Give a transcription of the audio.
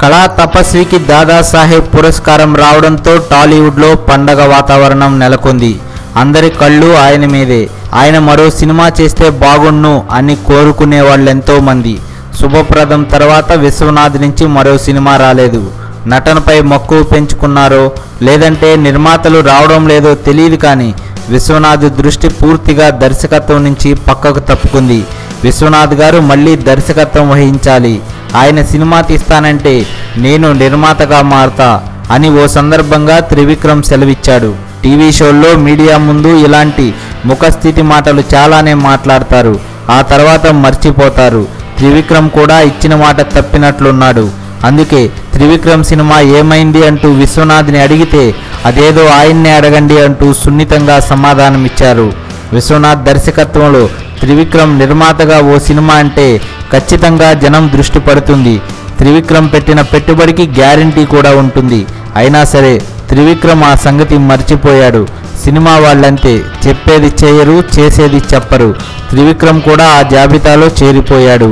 కళా తపస్వికి దాదాసాహెబ్ పురస్కారం రావడంతో టాలీవుడ్లో పండగ వాతావరణం నెలకొంది. అందరి కళ్ళు ఆయన మీదే. ఆయన మరో సినిమా చేస్తే బాగుండు అని కోరుకునే వాళ్ళెంతో మంది. శుభప్రదం తర్వాత విశ్వనాథ్ నుంచి మరో సినిమా రాలేదు. నటనపై మక్కువ పెంచుకున్నారో లేదంటే నిర్మాతలు రావడం లేదో తెలియదు కానీ విశ్వనాథ్ దృష్టి పూర్తిగా దర్శకత్వం నుంచి పక్కకు తప్పుకుంది. విశ్వనాథ్ గారు మళ్ళీ దర్శకత్వం వహించాలి. ఆయన సినిమా తీస్తానంటే నేను నిర్మాతగా మారతా అని ఓ సందర్భంగా త్రివిక్రమ్ సెలవిచ్చాడు. టీవీ షోల్లో మీడియా ముందు ఇలాంటి ముఖస్థితి మాటలు చాలానే మాట్లాడతారు. ఆ తర్వాత మర్చిపోతారు. త్రివిక్రమ్ కూడా ఇచ్చిన మాట తప్పినట్లున్నాడు. అందుకే త్రివిక్రమ్ సినిమా ఏమైంది అంటూ విశ్వనాథ్ని అడిగితే అదేదో ఆయన్నే అడగండి అంటూ సున్నితంగా సమాధానమిచ్చారు. విశ్వనాథ్ దర్శకత్వంలో త్రివిక్రమ్ నిర్మాతగా ఓ సినిమా అంటే ఖచ్చితంగా జనం దృష్టి పడుతుంది. త్రివిక్రమ్ పెట్టిన పెట్టుబడికి గ్యారంటీ కూడా ఉంటుంది. అయినా సరే త్రివిక్రమ్ ఆ సంగతి మర్చిపోయాడు. సినిమా వాళ్ళంతే చెప్పేది చేయరు చేసేది చెప్పరు. త్రివిక్రమ్ కూడా ఆ జాబితాలో చేరిపోయాడు.